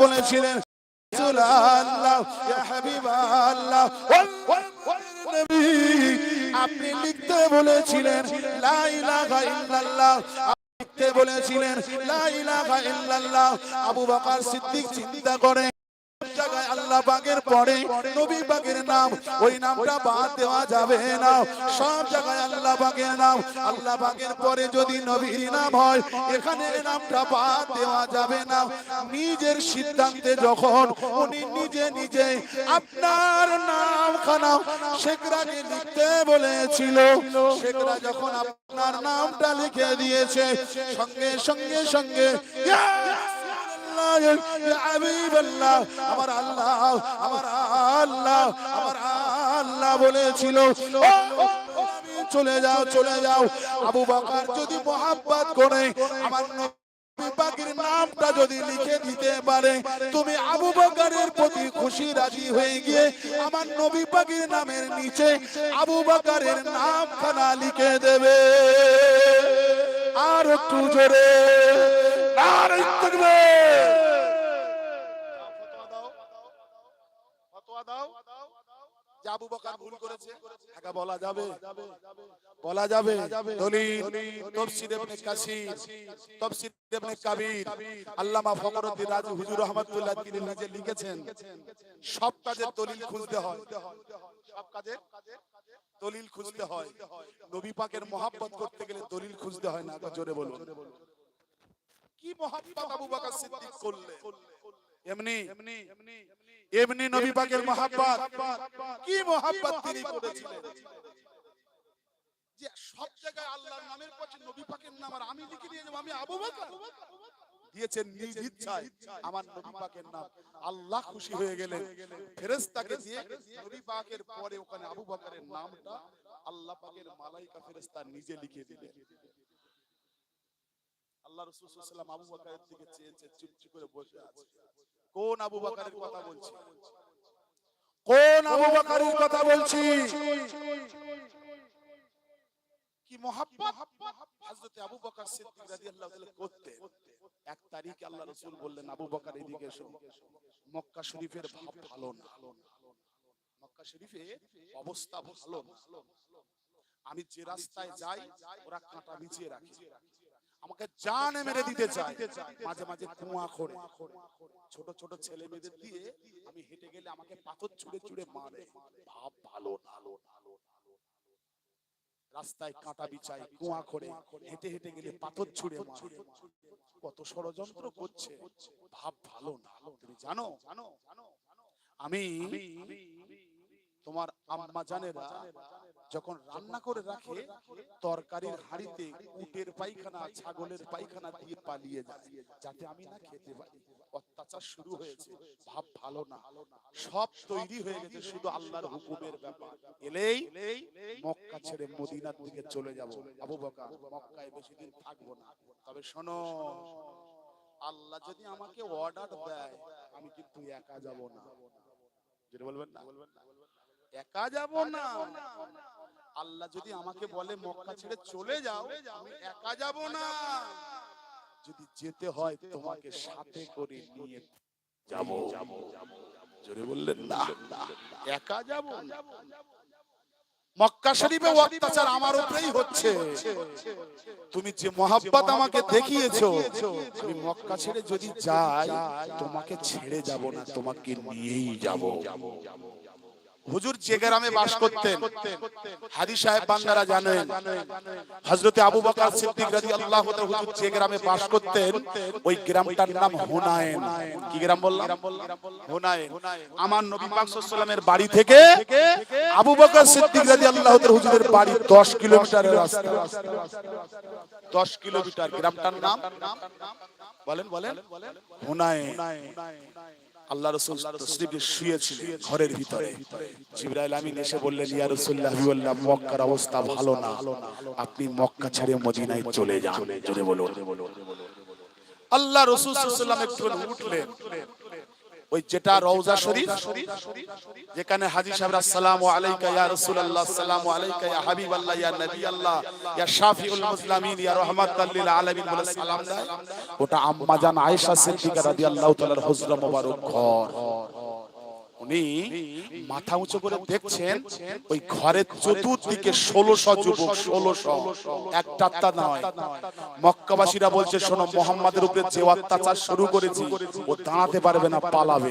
বলেছিলেন আপনি লিখতে বলেছিলেন লিখতে বলেছিলেন আবু বাবার সিদ্দিক চিন্তা করে জায়গায় আল্লাহ পরে, নবী নাম, ওই নামটা বাদ দেওয়া যাবে না। সব জায়গায় আল্লাহ নাম। আল্লাহ পরে যদি নবীর নাম হয়, এখানে নামটা বাদ দেওয়া যাবে না। নিজের সিদ্ধান্তে যখন উনি নিজে নিজে আপনার নাম খানা শেখরাকে লিখতে বলেছিল, শেখরা যখন আপনার নামটা লিখে দিয়েছে, সঙ্গে সঙ্গে সঙ্গে আমার আল্লাহ আমার আল্লাহ আমার আল্লাহ বলেছিল চলে যাও চলে যাও। আবু বকর যদি মোহাব্বত করে, আমার নবী নামটা যদি লিখে দিতে পারে, তুমি আবু বকরের প্রতি খুশি, রাজি হয়ে গিয়ে আমার নবী পাকের নামের নিচে আবু বকরের নামখানা লিখে দেবে। একটু জোরে। আবু বকর ভুল করেছে। একা বলা যাবে। বলা যাবে। দলিল তাফসীর ইবনে কাসির। তাফসীর ইবনে কাবির। আল্লামা ফখরুদ্দিন রাজি হুজুর রহমাতুল্লাহ তিনি নিজে লিখেছেন সব কাজের দলিল খুঁজতে হয়। সব কাজের দলিল খুঁজতে হয়। নবী পাকের মহাব্বত করতে গেলে দলিল খুঁজতে হয় না জোরে বলুন। কি মহাব্বত আবু বকর সিদ্দিক করলে? এমনি এমনি নবী পাকের মহাব্বত। কি মহাব্বত তিনি করেছিলেন? যে সব জায়গায় আল্লাহর নামের পাশে নবী পাকের নাম আর আমি লিখে দিয়ে যাব, আমি আবু বকর। দিয়েছেন নিজ ইচ্ছায়। আমার নবী পাকের নাম। আল্লাহ খুশি হয়ে গেলেন। ফেরেশতাকে দিয়ে নবী পাকের পরে ওখানে আবু বকরের নামটা আল্লাহ পাকের মালাইকা ফেরেশতা নিজে লিখে দিলেন। আল্লাহ রাসূল সাল্লাল্লাহু আবু বকরের দিকে চেয়ে চেয়ে চুপচুপ করে বসে আছে। কোন আবু বকরের কথা বলছি? কোন আবু বকরের কথা বলছি? কি মোহাব্বত? হযরত আবু বকর সিদ্দিক রাদিয়াল্লাহু তাআলা আল্লাহ রাসূল বললেন, আবু বকর এদিকে এসো। মক্কা শরীফের ভাব ভালো না। মক্কা শরীফের অবস্থা ভালো আমি যে রাস্তায় যাই, ওরা কাঁটা বিছিয়ে রাখে। আমাকে জান মেরে দিতে চায়। মাঝে মাঝে কুয়া করে ছোট ছোট ছেলে মেয়েদের দিয়ে আমি হেঁটে গেলে আমাকে পাথর ছুঁড়ে ছুঁড়ে মারে। ভাব ভালো না। রাস্তায় কাঁটা বিচাই কুয়া করে হেঁটে হেঁটে গেলে পাথর ছুড়ে মারে। কত ষড়যন্ত্র করছে। ভাব ভালো না। তুমি জানো? জানো আমি তোমার আমার আম্মা জানেরা যখন রান্না করে রাখে তরকারির হাঁড়িতে উটের পায়খানা ছাগলের পায়খানা দিয়ে পালিয়ে যায়। যাতে আমি না খেতে পারি। অত্যাচার শুরু হয়েছে। ভাব ভালো না। সব তৈরি হয়ে গেছে শুধু আল্লাহর হুকুমের ব্যাপার। এলেই মক্কা ছেড়ে মদিনার দিকে চলে যাব। আবু বকর মক্কায় বেশি দিন থাকব না। তবে শোনো আল্লাহ যদি আমাকে অর্ডার দেয় আমি কিন্তু একা যাব না। যেটা বলবেন না? একা যাব না। আল্লাহ যদি আমাকে বলে মক্কা ছেড়ে চলে যাও আমি একা যাব না। যদি যেতে হয় তোমাকে সাথে করে নিয়ে যাব। যাব। জোরে বললেন না একা যাব। মক্কা শরীফে অত্যাচার আমার উপরেই হচ্ছে। তুমি যে মহাব্বত আমাকে দেখিয়েছো আমি মক্কা ছেড়ে যদি যাই তোমাকে ছেড়ে যাব না তোমাকে নিয়েই যাব। হুজুর যে গ্রামে বাস করতেন হাদি সাহেব বান্দারা জানেন হজরতে আবু বকর সিদ্দিক রাদিয়াল্লাহু তাআলা হুজুর যে গ্রামে বাস করতেন ওই গ্রামটার নাম হুনাইন কি গ্রাম বললাম? হুনাইন আমার নবী পাক সাল্লামের বাড়ি থেকে আবু বকর সিদ্দিক রাদিয়াল্লাহু তাআলা হুজুরের বাড়ি 10 কিলোমিটারের রাস্তা। 10 কিলোমিটার। গ্রামটার নাম? বলেন বলেন। হুনাইন আল্লাহ রসুল তসরিফে শুয়েছিলেন ঘরের ভিতরে। জিবরাইল আমিন এসে বললেন, ইয়া হাবিবাল্লাহ, মক্কার অবস্থা ভালো না। আপনি মক্কা ছেড়ে মদিনায় চলে যান। বলুন। আল্লাহ রসুল একটু উঠলেন। ওই যেটা রওজা শরীফ, যেখানে হাজী সাহেব আসসালামু আলাইকা ইয়া রাসূলুল্লাহ আসসালামু আলাইকা ইয়া হাবিবাল্লাহ, ইয়া নবী আল্লাহ ইয়া শাফিউল মুসলিমিন, ইয়া রাহমাতাল লিল আলামিন বলে সালাম দেয়। ওটা আম্মা জান আয়েশা সিদ্দিকা রাদিয়াল্লাহু তাআলার হুজরা মোবারক ঘর। উনি মাথা উঁচু করে দেখছেন ওই ঘরের চতুর্দিকে ষোলোশো যুবক ষোলোশো একটা আত্মা নয়। মক্কাবাসীরা বলছে শোনো মোহাম্মদের উপরে যে অত্যাচার শুরু করেছি ও দাঁড়াতে পারবে না পালাবে।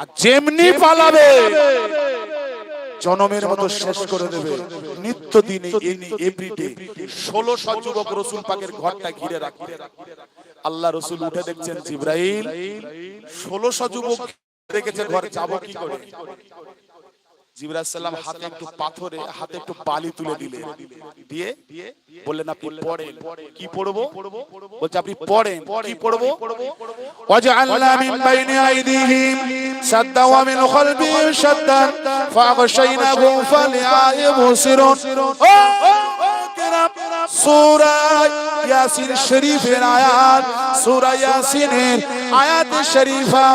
আর যেমনি পালাবে জনমের মতো শেষ করে দেবে। নিত্য দিনে এনি এভরিডে ষোলোশো যুবক রসুল পাকের ঘরটা ঘিরে রাখবে আল্লাহ রসুল উঠে দেখছেন জিব্রাইল ষোলোশো যুবক রেখেছে ঘরে যাব কি করে? জিবরাজ সাল্লাম হাতে একটু পাথরে, হাতে একটু বালি তুলে দিয়ে বললেন, আপনি কি পড়ব? বলছে, আপনি কি পড়ব? ওয়াজআলনা মিন বাইনি আইদিহিম সাদ্দা ওয়া মিন সাদ্দা সূরা ইয়াসিন শরীফের আয়াত, সূরা ইয়াসিনের আয়াত শরীফা।